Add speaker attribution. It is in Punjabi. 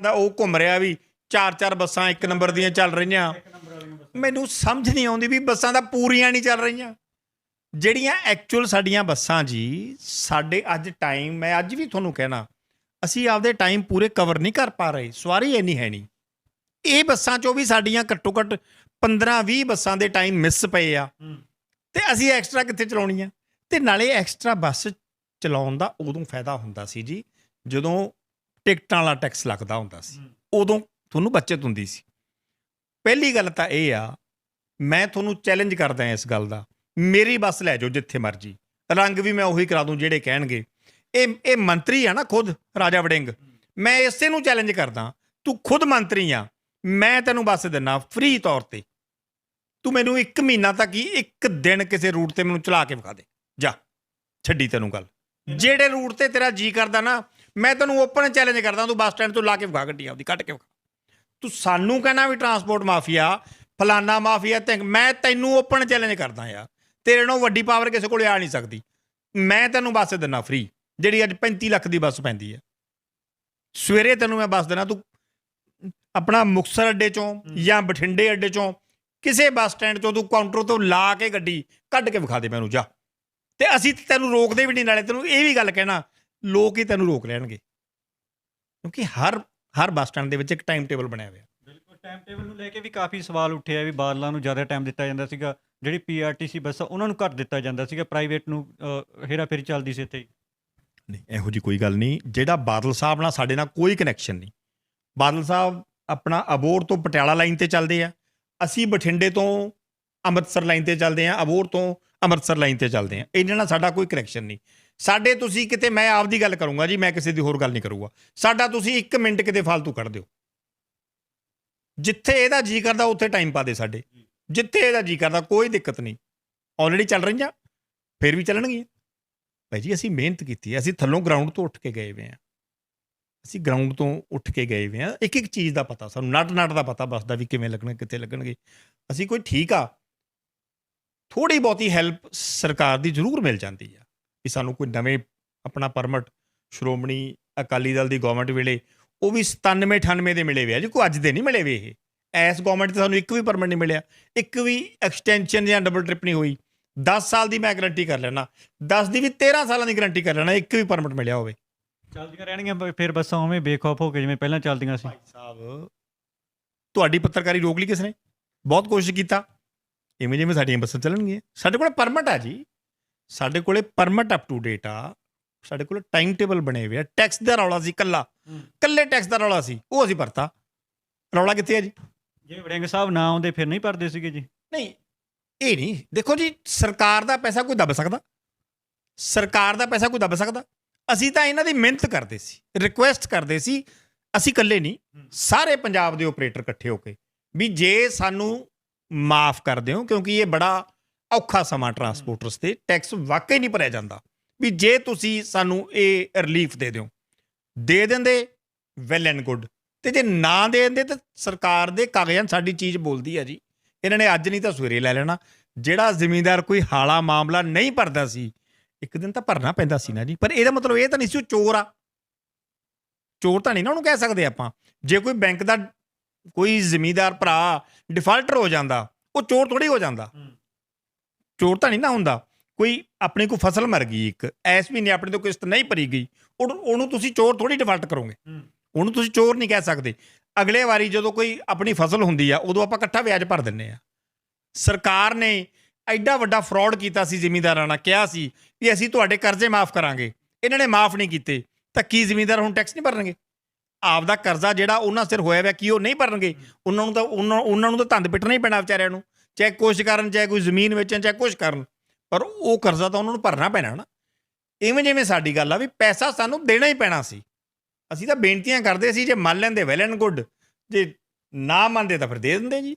Speaker 1: ਦਾ ਉਹ ਘੁੰਮ ਰਿਹਾ ਵੀ ਚਾਰ ਚਾਰ ਬੱਸਾਂ ਇੱਕ ਨੰਬਰ ਦੀਆਂ ਚੱਲ ਰਹੀਆਂ। ਮੈਨੂੰ ਸਮਝ ਨਹੀਂ ਆਉਂਦੀ ਵੀ ਬੱਸਾਂ ਦਾ ਪੂਰੀਆਂ ਨਹੀਂ ਚੱਲ ਰਹੀਆਂ। ਜਿਹੜੀਆਂ ਐਕਚੁਅਲ ਸਾਡੀਆਂ ਬੱਸਾਂ ਜੀ ਸਾਡੇ ਅੱਜ ਟਾਈਮ ਮੈਂ ਅੱਜ ਵੀ ਤੁਹਾਨੂੰ ਕਹਿਣਾ ਅਸੀਂ ਆਪਦੇ ਟਾਈਮ ਪੂਰੇ ਕਵਰ ਨਹੀਂ ਕਰ ਪਾ ਰਹੇ ਸਵਾਰੀ ਇੰਨੀ ਹੈ ਨਹੀਂ। ਇਹ ਬੱਸਾਂ ਚੋਂ ਵੀ ਸਾਡੀਆਂ ਘੱਟੋ ਘੱਟ 15 20 ਬੱਸਾਂ ਦੇ ਟਾਈਮ ਮਿਸ ਪਏ ਆ। ਤੇ ਅਸੀਂ ਐਕਸਟਰਾ ਕਿੱਥੇ ਚਲਾਉਣੀ ਆ? ਤੇ ਨਾਲੇ ਐਕਸਟਰਾ ਬੱਸ ਚਲਾਉਣ ਦਾ ਉਦੋਂ ਫਾਇਦਾ ਹੁੰਦਾ ਸੀ ਜੀ ਜਦੋਂ ਟਿਕਟਾਂ ਵਾਲਾ ਟੈਕਸ ਲੱਗਦਾ ਹੁੰਦਾ ਸੀ। ਉਦੋਂ ਤੁਹਾਨੂੰ ਬਚਤ ਹੁੰਦੀ ਸੀ। ਪਹਿਲੀ ਗੱਲ ਤਾਂ ਇਹ ਆ ਮੈਂ ਤੁਹਾਨੂੰ ਚੈਲੰਜ ਕਰਦਾ ਇਸ ਗੱਲ ਦਾ। ਮੇਰੀ ਬੱਸ ਲੈ ਜਾਓ ਜਿੱਥੇ ਮਰਜ਼ੀ। ਰੰਗ ਵੀ ਮੈਂ ਉਹੀ ਕਰਾ ਦੂੰ ਜਿਹੜੇ ਕਹਿਣਗੇ। ਇਹ ਇਹ ਮੰਤਰੀ ਆ ਨਾ ਖੁਦ ਰਾਜਾ ਵੜਿੰਗ। ਮੈਂ ਇਸੇ ਨੂੰ ਚੈਲੰਜ ਕਰਦਾ ਤੂੰ ਖੁਦ ਮੰਤਰੀ ਆ ਮੈਂ ਤੈਨੂੰ ਬੱਸ ਦਿੰਨਾ ਫ੍ਰੀ ਤੌਰ ਤੇ। ਤੂੰ ਮੈਨੂੰ 1 ਮਹੀਨਾ ਤੱਕ ਹੀ ਇੱਕ ਦਿਨ ਕਿਸੇ ਰੂਟ ਤੇ ਮੈਨੂੰ ਚਲਾ ਕੇ ਵਿਖਾ ਦੇ। ਜਾ ਛੱਡੀ ਤੈਨੂੰ ਗੱਲ। ਜਿਹੜੇ ਰੂਟ ਤੇ ਤੇਰਾ ਜੀ ਕਰਦਾ ਨਾ ਮੈਂ ਤੈਨੂੰ ਓਪਨ ਚੈਲੰਜ ਕਰਦਾ ਤੂੰ ਬੱਸ ਸਟੈਂਡ ਤੋਂ ਲਾ ਕੇ ਵਿਖਾ ਗੱਡੀ ਆਪਦੀ ਕੱਢ ਕੇ ਵਿਖਾ। ਤੂੰ ਸਾਨੂੰ ਕਹਿਣਾ ਵੀ ਟਰਾਂਸਪੋਰਟ ਮਾਫੀਆ ਫਲਾਨਾ ਮਾਫੀਆ ਤੇ ਮੈਂ ਤੈਨੂੰ ਓਪਨ ਚੈਲੰਜ ਕਰਦਾ ਯਾਰ। ਤੇਰੇ ਨਾਲੋਂ ਵੱਡੀ ਪਾਵਰ ਕਿਸੇ ਕੋਲੇ ਆ ਨਹੀਂ ਸਕਦੀ। ਮੈਂ ਤੈਨੂੰ ਬੱਸ ਦਿੰਨਾ ਫ੍ਰੀ ਜਿਹੜੀ ਅੱਜ 35 ਲੱਖ ਦੀ ਬੱਸ ਪੈਂਦੀ ਹੈ ਸਵੇਰੇ ਤੈਨੂੰ ਮੈਂ ਬੱਸ ਦੇਣਾ ਤੂੰ ਆਪਣਾ ਮੁਕਸਰ ਅੱਡੇ ਚੋਂ ਜਾਂ ਬਠਿੰਡੇ ਅੱਡੇ ਚੋਂ ਕਿਸੇ ਬੱਸ ਸਟੈਂਡ ਤੋਂ ਤੂੰ ਕਾਊਂਟਰ ਤੋਂ ਲਾ ਕੇ ਗੱਡੀ ਕੱਢ ਕੇ ਵਿਖਾ ਦੇ ਮੈਨੂੰ ਜਾ। ਤੇ ਅਸੀਂ ਤੈਨੂੰ ਰੋਕਦੇ ਵੀ ਨਹੀਂ ਨਾਲੇ ਤੈਨੂੰ ਇਹ ਵੀ ਗੱਲ ਕਹਿਣਾ ਲੋਕ ਹੀ ਤੈਨੂੰ ਰੋਕ ਲੈਣਗੇ। ਕਿਉਂਕਿ ਹਰ ਹਰ ਬੱਸ ਸਟੈਂਡ ਦੇ ਵਿੱਚ ਇੱਕ ਟਾਈਮ ਟੇਬਲ ਬਣਿਆ ਹੋਇਆ।
Speaker 2: ਬਿਲਕੁਲ ਟਾਈਮ ਟੇਬਲ ਨੂੰ ਲੈ ਕੇ ਵੀ ਕਾਫੀ ਸਵਾਲ ਉੱਠਿਆ ਵੀ ਬਾਦਲਾਂ ਨੂੰ ਜ਼ਿਆਦਾ ਟਾਈਮ ਦਿੱਤਾ ਜਾਂਦਾ ਸੀਗਾ। ਜਿਹੜੀ ਪੀਆਰਟੀਸੀ ਬੱਸਾਂ ਉਹਨਾਂ ਨੂੰ ਘੱਟ ਦਿੱਤਾ ਜਾਂਦਾ ਸੀਗਾ ਪ੍ਰਾਈਵੇਟ ਨੂੰ ਹੇਰਾ ਫੇਰੀ ਚੱਲਦੀ ਸੀ ਇੱਥੇ।
Speaker 1: ਨਹੀਂ ਇਹੋ ਜੀ ਕੋਈ ਗੱਲ ਨਹੀਂ। ਜਿਹੜਾ ਬਾਦਲ ਸਾਹਿਬ ਨਾਲ ਸਾਡੇ ਨਾਲ ਕੋਈ ਕਨੈਕਸ਼ਨ ਨਹੀਂ। ਬਾਦਲ ਸਾਹਿਬ ਆਪਣਾ ਅਬੋਰ ਤੋਂ ਪਟਿਆਲਾ ਲਾਈਨ ਤੇ ਚੱਲਦੇ ਆ। ਅਸੀਂ ਬਠਿੰਡੇ ਤੋਂ ਅੰਮ੍ਰਿਤਸਰ ਲਾਈਨ ਤੇ ਚੱਲਦੇ ਆ ਅਬੋਰ ਤੋਂ ਅੰਮ੍ਰਿਤਸਰ ਲਾਈਨ ਤੇ ਚੱਲਦੇ ਆ। ਇਹਨਾਂ ਨਾਲ ਸਾਡਾ ਕੋਈ ਕਨੈਕਸ਼ਨ ਨਹੀਂ। ਸਾਡੇ ਤੁਸੀਂ ਕਿਤੇ, ਮੈਂ ਆਪਦੀ ਗੱਲ ਕਰੂੰਗਾ ਜੀ, ਮੈਂ ਕਿਸੇ ਦੀ ਹੋਰ ਗੱਲ ਨਹੀਂ ਕਰੂੰਗਾ। ਸਾਡਾ ਤੁਸੀਂ 1 ਮਿੰਟ ਕਿਤੇ ਫालतू ਕੱਢ ਦਿਓ। ਜਿੱਥੇ ਇਹਦਾ ਜੀ ਕਰਦਾ, ਉੱਥੇ ਟਾਈਮ ਪਾ ਦੇ ਸਾਡੇ। ਜਿੱਥੇ ਇਹਦਾ ਜੀ ਕਰਦਾ, ਕੋਈ ਦਿੱਕਤ ਨਹੀਂ। ਆਲਰੇਡੀ ਚੱਲ ਰਹੀਆਂ, ਫਿਰ ਵੀ ਚੱਲਣਗੀਆਂ। ਭਾਈ ਜੀ, ਅਸੀਂ ਮਿਹਨਤ ਕੀਤੀ ਅਸੀਂ ਥੱਲੋਂ ਗਰਾਊਂਡ ਤੋਂ ਉੱਠ ਕੇ ਗਏ ਵੇ ਆ ਅਸੀਂ ਗਰਾਊਂਡ ਤੋਂ ਉੱਠ ਕੇ ਗਏ ਵੇ ਆ ਇੱਕ ਇੱਕ ਚੀਜ਼ ਦਾ ਪਤਾ, ਸਾਨੂੰ ਨਟ ਨਟ ਦਾ ਪਤਾ ਬਸਦਾ ਵੀ ਕਿਵੇਂ ਲੱਗਣਾ, ਕਿੱਥੇ ਲੱਗਣਗੇ। ਅਸੀਂ ਕੋਈ ਠੀਕ ਆ। ਥੋੜੀ ਬਹੁਤੀ ਹੈਲਪ ਸਰਕਾਰ ਦੀ ਜ਼ਰੂਰ ਮਿਲ ਜਾਂਦੀ ਆ। ਵੀ ਸਾਨੂੰ ਕੋਈ ਨਵੇਂ ਆਪਣਾ ਪਰਮਿਟ ਸ਼੍ਰੋਮਣੀ ਅਕਾਲੀ ਦਲ ਦੀ ਗਵਰਨਮੈਂਟ ਵੇਲੇ ਉਹ ਵੀ 97 98 ਦੇ ਮਿਲੇ ਵੇ ਆ ਜੀ ਕੋਈ ਅੱਜ ਦੇ ਨਹੀਂ ਮਿਲੇ ਵੇ ਇਹ। ਐਸ ਗਵਰਨਮੈਂਟ ਤੇ ਸਾਨੂੰ ਇੱਕ ਵੀ ਪਰਮਿਟ ਨਹੀਂ ਮਿਲਿਆ। ਇੱਕ ਵੀ ਐਕਸਟੈਂਸ਼ਨ ਜਾਂ ਡਬਲ ਟ੍ਰਿਪ ਨਹੀਂ ਹੋਈ। 10 ਸਾਲ ਦੀ ਮੈਂ ਗਾਰੰਟੀ ਕਰ ਲੈਣਾ 10 ਦੀ ਵੀ 13 ਸਾਲਾਂ ਦੀ ਗਾਰੰਟੀ ਕਰ ਲੈਣਾ ਇੱਕ ਵੀ ਪਰਮਿਟ ਮਿਲਿਆ ਹੋਵੇ।
Speaker 2: ਚੱਲਦੀਆਂ ਰਹਿਣਗੀਆਂ ਫਿਰ ਬੱਸਾਂ ਉਵੇਂ ਬੇਖੌਫ ਹੋ ਕੇ ਜਿਵੇਂ ਪਹਿਲਾਂ ਚੱਲਦੀਆਂ ਸੀ।
Speaker 1: ਭਾਈ ਸਾਹਿਬ ਤੁਹਾਡੀ ਪੱਤਰਕਾਰੀ ਰੋਕ ਲਈ ਕਿਸ ਨੇ? ਬਹੁਤ ਕੋਸ਼ਿਸ਼ ਕੀਤਾ। ਇਵੇਂ ਜਿਵੇਂ ਸਾਡੀਆਂ ਬੱਸਾਂ ਚੱਲਣਗੀਆਂ। ਸਾਡੇ ਕੋਲ ਪਰਮਿਟ ਆ ਜੀ। ਸਾਡੇ ਕੋਲੇ ਪਰਮਿਟ ਅਪ ਟੂ ਡੇਟ ਆ। ਸਾਡੇ ਕੋਲ ਟਾਈਮ ਟੇਬਲ ਬਣੇ ਹੋਏ ਆ। ਟੈਕਸ ਦਾ ਰੌਲਾ ਸੀ ਕੱਲਾ। ਕੱਲੇ ਟੈਕਸ ਦਾ ਰੌਲਾ ਸੀ। ਉਹ ਅਸੀਂ ਭਰਤਾ। ਰੌਲਾ ਕਿੱਥੇ ਆ ਜੀ?
Speaker 2: ਜੇ ਵੜਿੰਗ ਸਾਹਿਬ ਨਾ ਆਉਂਦੇ ਫਿਰ ਨਹੀਂ ਭਰਦੇ ਸੀਗੇ ਜੀ।
Speaker 1: ਨਹੀਂ ਇਹ ਨਹੀਂ। ਦੇਖੋ ਜੀ ਸਰਕਾਰ ਦਾ ਪੈਸਾ ਕੋਈ ਦੱਬ ਸਕਦਾ? ਸਰਕਾਰ ਦਾ ਪੈਸਾ ਕੋਈ ਦੱਬ ਸਕਦਾ? ਅਸੀਂ ਤਾਂ ਇਹਨਾਂ ਦੀ ਮਿਹਨਤ ਕਰਦੇ ਸੀ। ਰਿਕੁਐਸਟ ਕਰਦੇ ਸੀ। ਅਸੀਂ ਇਕੱਲੇ ਨਹੀਂ। ਸਾਰੇ ਪੰਜਾਬ ਦੇ ਆਪਰੇਟਰ ਇਕੱਠੇ ਹੋ ਕੇ। ਵੀ ਜੇ ਸਾਨੂੰ ਮਾਫ ਕਰ ਦਿਓ ਕਿਉਂਕਿ ਇਹ ਬੜਾ ਔਖਾ ਸਮਾਂ ਟਰਾਂਸਪੋਰਟਰਸ ਤੇ ਟੈਕਸ ਵਾਕਈ ਨਹੀਂ ਭਰਿਆ ਜਾਂਦਾ। ਵੀ ਜੇ ਤੁਸੀਂ ਸਾਨੂੰ ਇਹ ਰਿਲੀਫ ਦੇ ਦਿਓ, ਦੇ ਦਿੰਦੇ ਵੈਲ ਐਂਡ ਗੁੱਡ ਤੇ ਜੇ ਨਾ ਦੇ ਦਿੰਦੇ ਤਾਂ ਸਰਕਾਰ ਦੇ ਕਾਗਜ਼ਾਂ ਸਾਡੀ ਚੀਜ਼ ਬੋਲਦੀ ਆ ਜੀ। ਇਹਨਾਂ ਨੇ ਅੱਜ ਨਹੀਂ ਤਾਂ ਸਵੇਰੇ ਲੈ ਲੈਣਾ। ਜਿਹੜਾ ਜ਼ਿਮੀਂਦਾਰ ਕੋਈ ਹਾਲਾ ਮਾਮਲਾ ਨਹੀਂ ਭਰਦਾ ਸੀ, ਇੱਕ ਦਿਨ ਤਾਂ ਭਰਨਾ ਪੈਂਦਾ ਸੀ ਨਾ ਜੀ। ਪਰ ਇਹਦਾ ਮਤਲਬ ਇਹ ਤਾਂ ਨਹੀਂ ਸੀ ਉਹ ਚੋਰ ਆ। ਚੋਰ ਤਾਂ ਨਹੀਂ ਨਾ ਉਹਨੂੰ ਕਹਿ ਸਕਦੇ ਆਪਾਂ। ਜੇ ਕੋਈ ਬੈਂਕ ਦਾ ਕੋਈ ਜ਼ਿਮੀਂਦਾਰ ਭਰਾ ਡਿਫਾਲਟਰ ਹੋ ਜਾਂਦਾ, ਉਹ ਚੋਰ ਥੋੜੀ ਹੋ ਜਾਂਦਾ। ਚੋਰ ਤਾਂ ਨਹੀਂ ਨਾ ਹੁੰਦਾ। ਕੋਈ ਆਪਣੀ ਕੋਈ ਫਸਲ ਮਰ ਗਈ ਇੱਕ ਐਸ ਮਹੀਨੇ ਆਪਣੇ ਤੋਂ ਕਿਸ਼ਤ ਨਹੀਂ ਭਰੀ ਗਈ ਉਹਨੂੰ ਤੁਸੀਂ ਚੋਰ ਥੋੜੀ ਡਿਫਾਲਟ ਕਰੋਗੇ। ਉਹਨੂੰ ਤੁਸੀਂ ਚੋਰ ਨਹੀਂ ਕਹਿ ਸਕਦੇ। ਅਗਲੇ ਵਾਰੀ ਜਦੋਂ ਕੋਈ ਆਪਣੀ ਫਸਲ ਹੁੰਦੀ ਆ ਉਦੋਂ ਆਪਾਂ ਇਕੱਠਾ ਵਿਆਜ ਭਰ ਦਿੰਨੇ ਆ। ਸਰਕਾਰ ਨੇ ਐਡਾ ਵੱਡਾ ਫਰਾਡ ਕੀਤਾ ਸੀ ਜ਼ਿਮੀਂਦਾਰਾਂ ਨਾਲ ਕਿਹਾ ਸੀ ਵੀ ਅਸੀਂ ਤੁਹਾਡੇ ਕਰਜ਼ੇ ਮਾਫ ਕਰਾਂਗੇ। ਇਹਨਾਂ ਨੇ ਮਾਫ ਨਹੀਂ ਕੀਤੇ ਤਾਂ ਕੀ ਜ਼ਿਮੀਂਦਾਰ ਹੁਣ ਟੈਕਸ ਨਹੀਂ ਭਰਨਗੇ? ਆਪ ਦਾ ਕਰਜ਼ਾ ਜਿਹੜਾ ਉਹਨਾਂ ਸਿਰ ਹੋਇਆ ਹੋਇਆ ਕੀ ਉਹ ਨਹੀਂ ਭਰਨਗੇ? ਉਹਨਾਂ ਨੂੰ ਤਾਂ ਉਹਨਾਂ ਨੂੰ ਤਾਂ ਧੰਦ ਪਿੱਟਣਾ ਹੀ ਪੈਣਾ ਵਿਚਾਰਿਆਂ ਨੂੰ। ਚਾਹੇ ਕੋਸ਼ਿਸ਼ ਕਰਨ, ਚਾਹੇ ਕੋਈ ਜ਼ਮੀਨ ਵੇਚਣ, ਚਾਹੇ ਕੁਛ ਕਰਨ, ਪਰ ਉਹ ਕਰਜ਼ਾ ਤਾਂ ਉਹਨਾਂ ਨੂੰ ਭਰਨਾ ਪੈਣਾ ਨਾ ਇਵੇਂ ਜਿਵੇਂ ਸਾਡੀ ਗੱਲ ਆ ਵੀ ਪੈਸਾ ਸਾਨੂੰ ਦੇਣਾ ਹੀ ਪੈਣਾ ਸੀ। ਅਸੀਂ ਤਾਂ ਬੇਨਤੀਆਂ ਕਰਦੇ ਸੀ, ਜੇ ਮੰਨ ਲੈਂਦੇ ਵੈਲ ਐਂਡ ਗੁੱਡ ਜੇ ਨਾ ਮੰਨਦੇ ਤਾਂ ਫਿਰ ਦੇ ਦਿੰਦੇ ਜੀ।